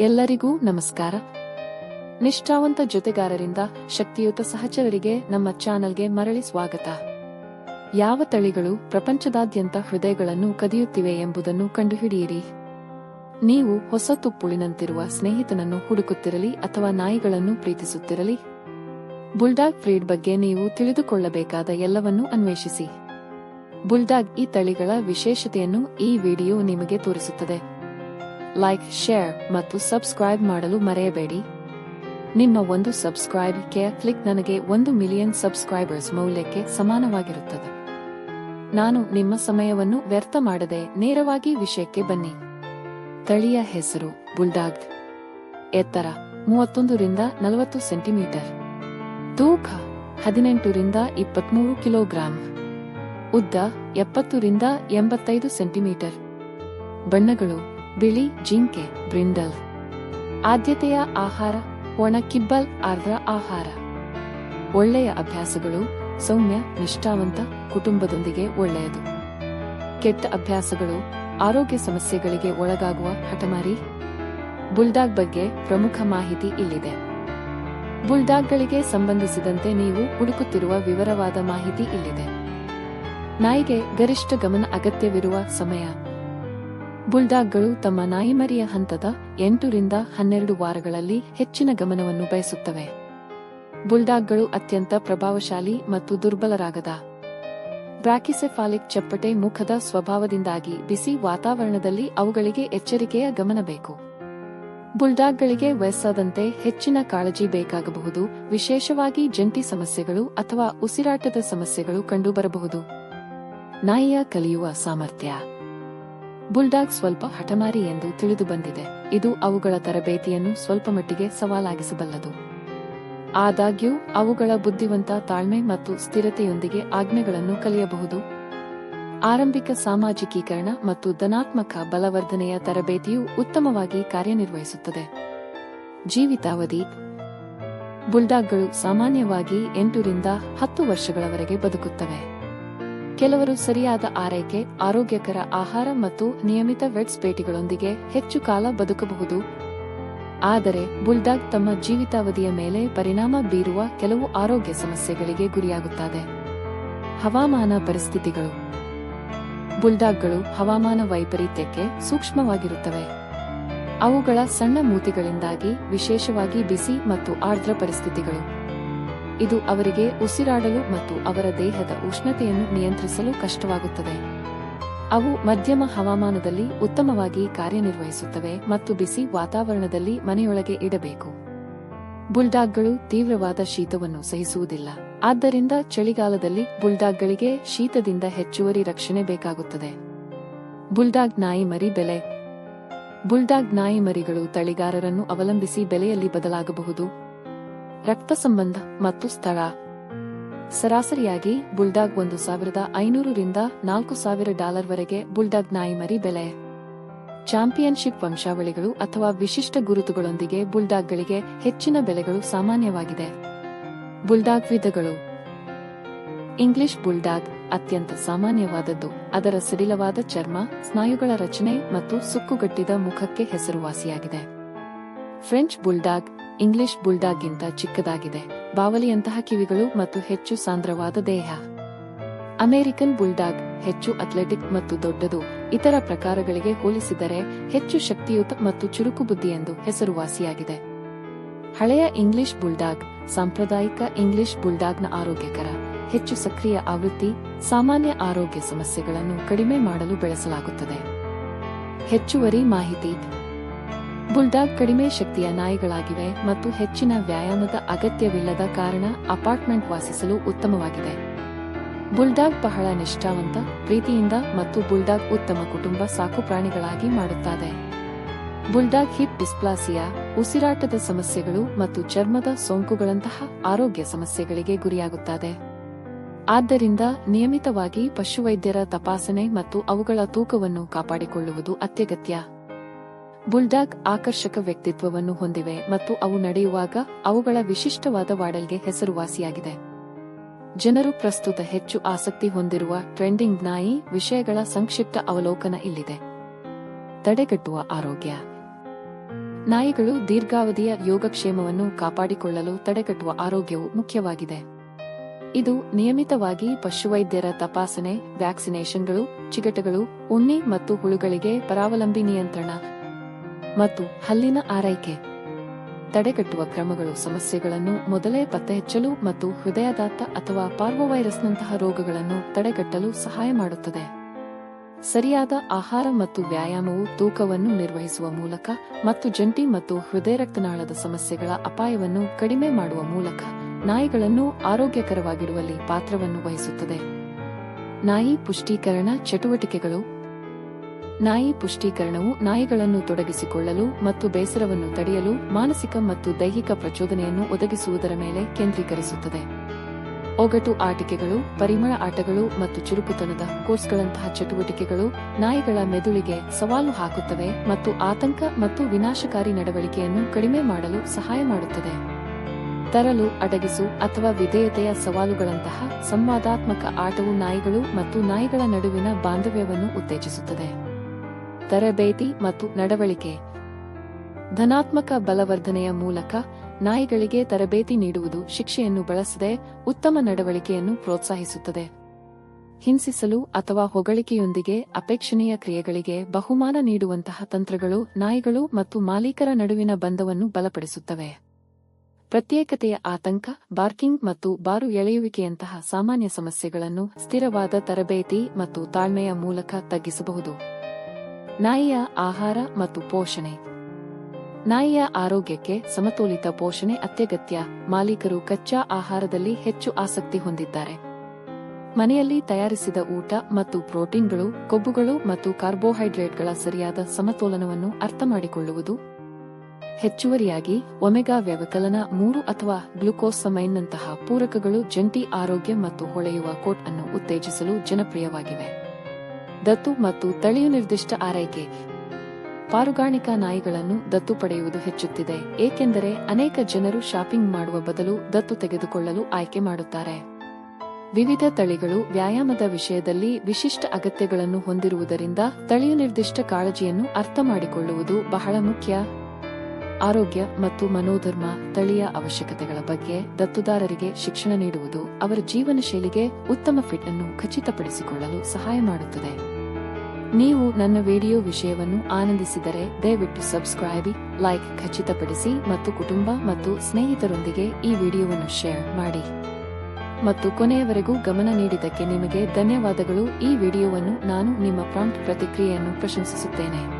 ಎಲ್ಲರಿಗೂ ನಮಸ್ಕಾರ. ನಿಷ್ಠಾವಂತ ಜೊತೆಗಾರರಿಂದ ಶಕ್ತಿಯುತ ಸಹಚರರಿಗೆ ನಮ್ಮ ಚಾನೆಲ್ಗೆ ಮರಳಿ ಸ್ವಾಗತ. ಯಾವ ತಳಿಗಳು ಪ್ರಪಂಚದಾದ್ಯಂತ ಹೃದಯಗಳನ್ನು ಕದಿಯುತ್ತಿವೆ ಎಂಬುದನ್ನು ಕಂಡುಹಿಡಿಯಿರಿ. ನೀವು ಹೊಸ ತುಪ್ಪುಳಿನಂತಿರುವ ಸ್ನೇಹಿತನನ್ನು ಹುಡುಕುತ್ತಿರಲಿ ಅಥವಾ ನಾಯಿಗಳನ್ನು ಪ್ರೀತಿಸುತ್ತಿರಲಿ? ಬುಲ್ಡಾಗ್ ಫ್ರೀಡ್ ಬಗ್ಗೆ ನೀವು ತಿಳಿದುಕೊಳ್ಳಬೇಕಾದ ಎಲ್ಲವನ್ನೂ ಅನ್ವೇಷಿಸಿ. ಬುಲ್ಡಾಗ್ ಈ ತಳಿಗಳ ವಿಶೇಷತೆಯನ್ನು ಈ ವಿಡಿಯೋ ನಿಮಗೆ ತೋರಿಸುತ್ತದೆ. ಲೈಕ್ ಶೇರ್ ಮತ್ತು ಸಬ್ಸ್ಕ್ರೈಬ್ ಮಾಡಲು ಮರೆಯಬೇಡಿ. ನಿಮ್ಮ ಒಂದು ಸಬ್ಸ್ಕ್ರೈಬ್ ಕೇರ್ ಕ್ಲಿಕ್ ನನಗೆ ಒಂದು ಮಿಲಿಯನ್ ಸಬ್ಸ್ಕ್ರೈಬರ್ಸ್ ಮೌಲ್ಯಕ್ಕೆ ಸಮಾನವಾಗಿರುತ್ತದೆ. ನಾನು ನಿಮ್ಮ ಸಮಯವನ್ನು ವ್ಯರ್ಥ ಮಾಡದೆ ನೇರವಾಗಿ ವಿಷಯಕ್ಕೆ ಬನ್ನಿ. ತಳಿಯ ಹೆಸರು ಬುಲ್ಡಾಗ್. ಎತ್ತರ ಮೂವತ್ತೊಂದರಿಂದ ನಲವತ್ತು ಸೆಂಟಿಮೀಟರ್. ತೂಕ ಹದಿನೆಂಟರಿಂದ ಇಪ್ಪತ್ಮೂರು ಕಿಲೋಗ್ರಾಂ. ಉದ್ದ ಎಪ್ಪತ್ತರಿಂದ ಎಂಬತ್ತೈದು ಸೆಂಟಿಮೀಟರ್. ಬಣ್ಣಗಳು ಬಿಳಿ ಜಿಂಕೆ, ಬ್ರಿಂಡಲ್. ಆದ್ಯತೆಯ ಆಹಾರ, ಒಣ ಕಿಬ್ಬಲ್, ಆರ್ದ್ರ ಆಹಾರ. ಒಳ್ಳೆಯ ಅಭ್ಯಾಸಗಳು, ಸೌಮ್ಯ, ನಿಷ್ಠಾವಂತ, ಕುಟುಂಬದೊಂದಿಗೆ ಒಳ್ಳೆಯದು. ಕೆಟ್ಟ ಅಭ್ಯಾಸಗಳು, ಆರೋಗ್ಯ ಸಮಸ್ಯೆಗಳಿಗೆ ಒಳಗಾಗುವ ಹಠಮಾರಿ. ಬುಲ್ಡಾಗ್ ಬಗ್ಗೆ ಪ್ರಮುಖ ಮಾಹಿತಿ ಇಲ್ಲಿದೆ. ಬುಲ್ಡಾಗ್ಗಳಿಗೆ ಸಂಬಂಧಿಸಿದಂತೆ ನೀವು ಹುಡುಕುತ್ತಿರುವ ವಿವರವಾದ ಮಾಹಿತಿ ಇಲ್ಲಿದೆ. ನಾಯಿಗೆ ಗರಿಷ್ಠ ಗಮನ ಅಗತ್ಯವಿರುವ ಸಮಯ. ಬುಲ್ಡಾಗ್ಗಳು ತಮ್ಮ ನಾಯಿಮರಿಯ ಹಂತದ ಎಂಟರಿಂದ ಹನ್ನೆರಡು ವಾರಗಳಲ್ಲಿ ಹೆಚ್ಚಿನ ಗಮನವನ್ನು ಬಯಸುತ್ತವೆ. ಬುಲ್ಡಾಗ್ಗಳು ಅತ್ಯಂತ ಪ್ರಭಾವಶಾಲಿ ಮತ್ತು ದುರ್ಬಲರಾಗದ. ಬ್ರಾಕಿಸೆಫಾಲಿಕ್ ಚಪ್ಪಟೆ ಮುಖದ ಸ್ವಭಾವದಿಂದಾಗಿ ಬಿಸಿ ವಾತಾವರಣದಲ್ಲಿ ಅವುಗಳಿಗೆ ಎಚ್ಚರಿಕೆಯ ಗಮನ ಬೇಕು. ಬುಲ್ಡಾಗ್ಗಳಿಗೆ ವಯಸ್ಸಾದಂತೆ ಹೆಚ್ಚಿನ ಕಾಳಜಿ ಬೇಕಾಗಬಹುದು, ವಿಶೇಷವಾಗಿ ಜಂಟಿ ಸಮಸ್ಯೆಗಳು ಅಥವಾ ಉಸಿರಾಟದ ಸಮಸ್ಯೆಗಳು ಕಂಡುಬರಬಹುದು. ನಾಯಿಯ ಕಲಿಯುವ ಸಾಮರ್ಥ್ಯ. ಬುಲ್ಡಾಗ್ ಸ್ವಲ್ಪ ಹಠಮಾರಿ ಎಂದು ತಿಳಿದು ಬಂದಿದೆ. ಇದು ಅವುಗಳ ತರಬೇತಿಯನ್ನು ಸ್ವಲ್ಪ ಮಟ್ಟಿಗೆ ಸವಾಲಾಗಿಸಬಲ್ಲದು. ಆದಾಗ್ಯೂ, ಅವುಗಳ ಬುದ್ಧಿವಂತ ತಾಳ್ಮೆ ಮತ್ತು ಸ್ಥಿರತೆಯೊಂದಿಗೆ ಆಜ್ಞೆಗಳನ್ನು ಕಲಿಯಬಹುದು. ಆರಂಭಿಕ ಸಾಮಾಜಿಕೀಕರಣ ಮತ್ತು ಧನಾತ್ಮಕ ಬಲವರ್ಧನೆಯ ತರಬೇತಿಯು ಉತ್ತಮವಾಗಿ ಕಾರ್ಯನಿರ್ವಹಿಸುತ್ತದೆ. ಜೀವಿತಾವಧಿ. ಬುಲ್ಡಾಗ್ಗಳು ಸಾಮಾನ್ಯವಾಗಿ ಎಂಟರಿಂದ ಹತ್ತು ವರ್ಷಗಳವರೆಗೆ ಬದುಕುತ್ತವೆ. ಕೆಲವರು ಸರಿಯಾದ ಆರೈಕೆ, ಆರೋಗ್ಯಕರ ಆಹಾರ ಮತ್ತು ನಿಯಮಿತ ವೆಟ್ಸ್ ಭೇಟಿಗಳೊಂದಿಗೆ ಹೆಚ್ಚು ಕಾಲ ಬದುಕಬಹುದು. ಆದರೆ, ಬುಲ್ಡಾಗ್ ತಮ್ಮ ಜೀವಿತಾವಧಿಯ ಮೇಲೆ ಪರಿಣಾಮ ಬೀರುವ ಕೆಲವು ಆರೋಗ್ಯ ಸಮಸ್ಯೆಗಳಿಗೆ ಗುರಿಯಾಗುತ್ತದೆ ಹವಾಮಾನ ಪರಿಸ್ಥಿತಿಗಳು. ಬುಲ್ಡಾಗ್ಗಳು ಹವಾಮಾನ ವೈಪರೀತ್ಯಕ್ಕೆ ಸೂಕ್ಷ್ಮವಾಗಿರುತ್ತವೆ. ಅವುಗಳ ಸಣ್ಣ ಮೂತಿಗಳಿಂದಾಗಿ ವಿಶೇಷವಾಗಿ ಬಿಸಿ ಮತ್ತು ಆರ್ದ್ರ ಪರಿಸ್ಥಿತಿಗಳು. ಇದು ಅವರಿಗೆ ಉಸಿರಾಡಲು ಮತ್ತು ಅವರ ದೇಹದ ಉಷ್ಣತೆಯನ್ನು ನಿಯಂತ್ರಿಸಲು ಕಷ್ಟವಾಗುತ್ತದೆ. ಅವು ಮಧ್ಯಮ ಹವಾಮಾನದಲ್ಲಿ ಉತ್ತಮವಾಗಿ ಕಾರ್ಯನಿರ್ವಹಿಸುತ್ತವೆ ಮತ್ತು ಬಿಸಿ ವಾತಾವರಣದಲ್ಲಿ ಮನೆಯೊಳಗೆ ಇಡಬೇಕು. ಬುಲ್ಡಾಗ್ಗಳು ತೀವ್ರವಾದ ಶೀತವನ್ನು ಸಹಿಸುವುದಿಲ್ಲ. ಆದ್ದರಿಂದ ಚಳಿಗಾಲದಲ್ಲಿ ಬುಲ್ಡಾಗ್ಗಳಿಗೆ ಶೀತದಿಂದ ಹೆಚ್ಚುವರಿ ರಕ್ಷಣೆ ಬೇಕಾಗುತ್ತದೆ. ಬುಲ್ಡಾಗ್ ನಾಯಿ ಮರಿ ಬೆಲೆ. ಬುಲ್ಡಾಗ್ ನಾಯಿ ಮರಿಗಳು ತಳಿಗಾರರನ್ನು ಅವಲಂಬಿಸಿ ಬೆಲೆಯಲ್ಲಿ ಬದಲಾಗಬಹುದು. ರಕ್ತ ಸಂಬಂಧ ಮತ್ತು ಸ್ಥಳ. ಸರಾಸರಿಯಾಗಿ ಬುಲ್ಡಾಗ್ ಒಂದು ಸಾವಿರದ ಐನೂರರಿಂದ ನಾಲ್ಕು ಸಾವಿರ ಡಾಲರ್ವರೆಗೆ ಬುಲ್ಡಾಗ್ ನಾಯಿಮರಿ ಬೆಲೆ. ಚಾಂಪಿಯನ್ಶಿಪ್ ವಂಶಾವಳಿಗಳು ಅಥವಾ ವಿಶಿಷ್ಟ ಗುರುತುಗಳೊಂದಿಗೆ ಬುಲ್ಡಾಗ್ಗಳಿಗೆ ಹೆಚ್ಚಿನ ಬೆಲೆಗಳು ಸಾಮಾನ್ಯವಾಗಿದೆ. ಬುಲ್ಡಾಗ್ ವಿಧಗಳು. ಇಂಗ್ಲಿಷ್ ಬುಲ್ಡಾಗ್ ಅತ್ಯಂತ ಸಾಮಾನ್ಯವಾದದ್ದು. ಅದರ ಸಡಿಲವಾದ ಚರ್ಮ, ಸ್ನಾಯುಗಳ ರಚನೆ ಮತ್ತು ಸುಕ್ಕುಗಟ್ಟಿದ ಮುಖಕ್ಕೆ ಹೆಸರುವಾಸಿಯಾಗಿದೆ. ಫ್ರೆಂಚ್ ಬುಲ್ಡಾಗ್ ಇಂಗ್ಲಿಷ್ ಬುಲ್ಡಾಗ್ಗಿಂತ ಚಿಕ್ಕದಾಗಿದೆ. ಬಾವಲಿಯಂತಹ ಕಿವಿಗಳು ಮತ್ತು ಹೆಚ್ಚು ಸಾಂದ್ರವಾದ ದೇಹ. ಅಮೆರಿಕನ್ ಬುಲ್ಡಾಗ್ ಹೆಚ್ಚು ಅಥ್ಲೆಟಿಕ್ ಮತ್ತು ದೊಡ್ಡದು. ಇತರ ಪ್ರಕಾರಗಳಿಗೆ ಹೋಲಿಸಿದರೆ ಹೆಚ್ಚು ಶಕ್ತಿಯುತ ಮತ್ತು ಚುರುಕು ಬುದ್ಧಿ ಎಂದು ಹೆಸರುವಾಸಿಯಾಗಿದೆ. ಹಳೆಯ ಇಂಗ್ಲಿಷ್ ಬುಲ್ಡಾಗ್ ಸಾಂಪ್ರದಾಯಿಕ ಇಂಗ್ಲಿಷ್ ಬುಲ್ಡಾಗ್ನ ಆರೋಗ್ಯಕರ, ಹೆಚ್ಚು ಸಕ್ರಿಯ ಆವೃತ್ತಿ, ಸಾಮಾನ್ಯ ಆರೋಗ್ಯ ಸಮಸ್ಯೆಗಳನ್ನು ಕಡಿಮೆ ಮಾಡಲು ಬೆಳೆಸಲಾಗುತ್ತದೆ. ಹೆಚ್ಚುವರಿ ಮಾಹಿತಿ ಬುಲ್ಡಾಗ್ ಕಡಿಮೆ ಶಕ್ತಿಯ ನಾಯಿಗಳಾಗಿವೆ ಮತ್ತು ಹೆಚ್ಚಿನ ವ್ಯಾಯಾಮದ ಅಗತ್ಯವಿಲ್ಲದ ಕಾರಣ ಅಪಾರ್ಟ್ಮೆಂಟ್ ವಾಸಿಸಲು ಉತ್ತಮವಾಗಿದೆ. ಬುಲ್ಡಾಗ್ ಬಹಳ ನಿಷ್ಠಾವಂತ, ಪ್ರೀತಿಯಿಂದ ಮತ್ತು ಬುಲ್ಡಾಗ್ ಉತ್ತಮ ಕುಟುಂಬ ಸಾಕುಪ್ರಾಣಿಗಳಾಗಿ ಮಾಡುತ್ತದೆ ಬುಲ್ಡಾಗ್ ಹಿಪ್ ಡಿಸ್ಪ್ಲಾಸಿಯಾ, ಉಸಿರಾಟದ ಸಮಸ್ಯೆಗಳು ಮತ್ತು ಚರ್ಮದ ಸೋಂಕುಗಳಂತಹ ಆರೋಗ್ಯ ಸಮಸ್ಯೆಗಳಿಗೆ ಗುರಿಯಾಗುತ್ತದೆ ಆದ್ದರಿಂದ ನಿಯಮಿತವಾಗಿ ಪಶುವೈದ್ಯರ ತಪಾಸಣೆ ಮತ್ತು ಅವುಗಳ ತೂಕವನ್ನು ಕಾಪಾಡಿಕೊಳ್ಳುವುದು ಅತ್ಯಗತ್ಯ. ಬುಲ್ಡಾಗ್ ಆಕರ್ಷಕ ವ್ಯಕ್ತಿತ್ವವನ್ನು ಹೊಂದಿವೆ ಮತ್ತು ಅವು ನಡೆಯುವಾಗ ಅವುಗಳ ವಿಶಿಷ್ಟವಾದ ವಾಡಲ್ಗೆ ಹೆಸರುವಾಸಿಯಾಗಿದೆ. ಜನರು ಪ್ರಸ್ತುತ ಹೆಚ್ಚು ಆಸಕ್ತಿ ಹೊಂದಿರುವ ಟ್ರೆಂಡಿಂಗ್ ನಾಯಿ ವಿಷಯಗಳ ಸಂಕ್ಷಿಪ್ತ ಅವಲೋಕನ ಇಲ್ಲಿದೆ. ತಡೆಗಟ್ಟುವ ಆರೋಗ್ಯ. ನಾಯಿಗಳು ದೀರ್ಘಾವಧಿಯ ಯೋಗಕ್ಷೇಮವನ್ನು ಕಾಪಾಡಿಕೊಳ್ಳಲು ತಡೆಗಟ್ಟುವ ಆರೋಗ್ಯವು ಮುಖ್ಯವಾಗಿದೆ. ಇದು ನಿಯಮಿತವಾಗಿ ಪಶುವೈದ್ಯರ ತಪಾಸಣೆ, ವ್ಯಾಕ್ಸಿನೇಷನ್ಗಳು, ಚಿಗಟಗಳು, ಉಣ್ಣೆ ಮತ್ತು ಹುಳುಗಳಿಗೆ ಪರಾವಲಂಬಿ ನಿಯಂತ್ರಣ ಮತ್ತು ಹಲ್ಲಿನ ಆರೈಕೆ. ತಡೆಗಟ್ಟುವ ಕ್ರಮಗಳು, ಸಮಸ್ಯೆಗಳನ್ನು ಮೊದಲೇ ಪತ್ತೆಹಚ್ಚಲು ಮತ್ತು ಹೃದಯದಾತ ಅಥವಾ ಪಾರ್ವೋವೈರಸ್ನಂತಹ ರೋಗಗಳನ್ನು ತಡೆಗಟ್ಟಲು ಸಹಾಯ ಮಾಡುತ್ತದೆ. ಸರಿಯಾದ ಆಹಾರ ಮತ್ತು ವ್ಯಾಯಾಮವು ತೂಕವನ್ನು ನಿರ್ವಹಿಸುವ ಮೂಲಕ ಮತ್ತು ಜಂಟಿ ಮತ್ತು ಹೃದಯ ರಕ್ತನಾಳದ ಸಮಸ್ಯೆಗಳ ಅಪಾಯವನ್ನು ಕಡಿಮೆ ಮಾಡುವ ಮೂಲಕ ನಾಯಿಗಳನ್ನು ಆರೋಗ್ಯಕರವಾಗಿಡುವಲ್ಲಿ ಪಾತ್ರವನ್ನು ವಹಿಸುತ್ತದೆ. ನಾಯಿ ಪುಷ್ಟೀಕರಣ ಚಟುವಟಿಕೆಗಳು ನಾಯಿ ಪುಷ್ಟೀಕರಣವು ನಾಯಿಗಳನ್ನು ತೊಡಗಿಸಿಕೊಳ್ಳಲು ಮತ್ತು ಬೇಸರವನ್ನು ತಡೆಯಲು ಮಾನಸಿಕ ಮತ್ತು ದೈಹಿಕ ಪ್ರಚೋದನೆಯನ್ನು ಒದಗಿಸುವುದರ ಮೇಲೆ ಕೇಂದ್ರೀಕರಿಸುತ್ತದೆ. ಒಗಟು ಆಟಿಕೆಗಳು, ಪರಿಮಳ ಆಟಗಳು ಮತ್ತು ಚುರುಕುತನದ ಕೋರ್ಸ್ಗಳಂತಹ ಚಟುವಟಿಕೆಗಳು ನಾಯಿಗಳ ಮೆದುಳಿಗೆ ಸವಾಲು ಹಾಕುತ್ತವೆ ಮತ್ತು ಆತಂಕ ಮತ್ತು ವಿನಾಶಕಾರಿ ನಡವಳಿಕೆಯನ್ನು ಕಡಿಮೆ ಮಾಡಲು ಸಹಾಯ ಮಾಡುತ್ತದೆ. ತರಲು, ಅಡಗಿಸು ಅಥವಾ ವಿಧೇಯತೆಯ ಸವಾಲುಗಳಂತಹ ಸಂವಾದಾತ್ಮಕ ಆಟವು ನಾಯಿಗಳು ಮತ್ತು ನಾಯಿಗಳ ನಡುವಿನ ಬಾಂಧವ್ಯವನ್ನು ಉತ್ತೇಜಿಸುತ್ತದೆ. ತರಬೇತಿ ಮತ್ತು ನಡವಳಿಕೆ. ಧನಾತ್ಮಕ ಬಲವರ್ಧನೆಯ ಮೂಲಕ ನಾಯಿಗಳಿಗೆ ತರಬೇತಿ ನೀಡುವುದು ಶಿಕ್ಷೆಯನ್ನು ಬಳಸದೆ ಉತ್ತಮ ನಡವಳಿಕೆಯನ್ನು ಪ್ರೋತ್ಸಾಹಿಸುತ್ತದೆ. ಹಿಂಸಿಸಲು ಅಥವಾ ಹೊಗಳಿಕೆಯೊಂದಿಗೆ ಅಪೇಕ್ಷಣೀಯ ಕ್ರಿಯೆಗಳಿಗೆ ಬಹುಮಾನ ನೀಡುವಂತಹ ತಂತ್ರಗಳು ನಾಯಿಗಳು ಮತ್ತು ಮಾಲೀಕರ ನಡುವಿನ ಬಂಧವನ್ನು ಬಲಪಡಿಸುತ್ತವೆ. ಪ್ರತ್ಯೇಕತೆಯ ಆತಂಕ, ಬಾರ್ಕಿಂಗ್ ಮತ್ತು ಬಾರು ಎಳೆಯುವಿಕೆಯಂತಹ ಸಾಮಾನ್ಯ ಸಮಸ್ಯೆಗಳನ್ನು ಸ್ಥಿರವಾದ ತರಬೇತಿ ಮತ್ತು ತಾಳ್ಮೆಯ ಮೂಲಕ ತಗ್ಗಿಸಬಹುದು. ನಾಯಿಯ ಆಹಾರ ಮತ್ತು ಪೋಷಣೆ. ನಾಯಿಯ ಆರೋಗ್ಯಕ್ಕೆ ಸಮತೋಲಿತ ಪೋಷಣೆ ಅತ್ಯಗತ್ಯ. ಮಾಲೀಕರು ಕಚ್ಚಾ ಆಹಾರದಲ್ಲಿ ಹೆಚ್ಚು ಆಸಕ್ತಿ ಹೊಂದಿದ್ದಾರೆ. ಮನೆಯಲ್ಲಿ ತಯಾರಿಸಿದ ಊಟ ಮತ್ತು ಪ್ರೋಟೀನ್ಗಳು, ಕೊಬ್ಬುಗಳು ಮತ್ತು ಕಾರ್ಬೋಹೈಡ್ರೇಟ್ಗಳ ಸರಿಯಾದ ಸಮತೋಲನವನ್ನು ಅರ್ಥಮಾಡಿಕೊಳ್ಳುವುದು ಹೆಚ್ಚುವರಿಯಾಗಿ, ಒಮೆಗಾ ವ್ಯವಕಲನ ಮೂರು ಅಥವಾ ಗ್ಲುಕೋಸಮೈನ್ನಂತಹ ಪೂರಕಗಳು ಜಂಟಿ ಆರೋಗ್ಯ ಮತ್ತು ಹೊಳೆಯುವ ಕೋಟ್ ಅನ್ನು ಉತ್ತೇಜಿಸಲು ಜನಪ್ರಿಯವಾಗಿವೆ. ದತ್ತು ಮತ್ತು ತಳಿಯು ನಿರ್ದಿಷ್ಟ ಆರೈಕೆ. ಪಾರುಗಾಣಿಕಾ ನಾಯಿಗಳನ್ನು ದತ್ತು ಪಡೆಯುವುದು ಹೆಚ್ಚುತ್ತಿದೆ, ಏಕೆಂದರೆ ಅನೇಕ ಜನರು ಶಾಪಿಂಗ್ ಮಾಡುವ ಬದಲು ದತ್ತು ತೆಗೆದುಕೊಳ್ಳಲು ಆಯ್ಕೆ ಮಾಡುತ್ತಾರೆ. ವಿವಿಧ ತಳಿಗಳು ವ್ಯಾಯಾಮದ ವಿಷಯದಲ್ಲಿ ವಿಶಿಷ್ಟ ಅಗತ್ಯಗಳನ್ನು ಹೊಂದಿರುವುದರಿಂದ ತಳಿಯು ನಿರ್ದಿಷ್ಟ ಕಾಳಜಿಯನ್ನು ಅರ್ಥಮಾಡಿಕೊಳ್ಳುವುದು ಬಹಳ ಮುಖ್ಯ. ಆರೋಗ್ಯ ಮತ್ತು ಮನೋಧರ್ಮ, ತಳಿಯ ಅವಶ್ಯಕತೆಗಳ ಬಗ್ಗೆ ದತ್ತುದಾರರಿಗೆ ಶಿಕ್ಷಣ ನೀಡುವುದು ಅವರ ಜೀವನ ಶೈಲಿಗೆ ಉತ್ತಮ ಫಿಟ್ ಅನ್ನು ಖಚಿತಪಡಿಸಿಕೊಳ್ಳಲು ಸಹಾಯ ಮಾಡುತ್ತದೆ. ನೀವು ನನ್ನ ವಿಡಿಯೋ ವಿಷಯವನ್ನು ಆನಂದಿಸಿದರೆ ದಯವಿಟ್ಟು ಸಬ್ಸ್ಕ್ರೈಬ್ ಲೈಕ್ ಖಚಿತಪಡಿಸಿ ಮತ್ತು ಕುಟುಂಬ ಮತ್ತು ಸ್ನೇಹಿತರೊಂದಿಗೆ ಈ ವಿಡಿಯೋವನ್ನು ಶೇರ್ ಮಾಡಿ. ಮತ್ತು ಕೊನೆಯವರೆಗೂ ಗಮನ ನೀಡಿದ್ದಕ್ಕೆ ನಿಮಗೆ ಧನ್ಯವಾದಗಳು. ಈ ವಿಡಿಯೋವನ್ನು ನಾನು ನಿಮ್ಮ ಪ್ರಾಂಪ್ಟ್ ಪ್ರತಿಕ್ರಿಯೆಯನ್ನು ಪ್ರಶಂಸಿಸುತ್ತೇನೆ.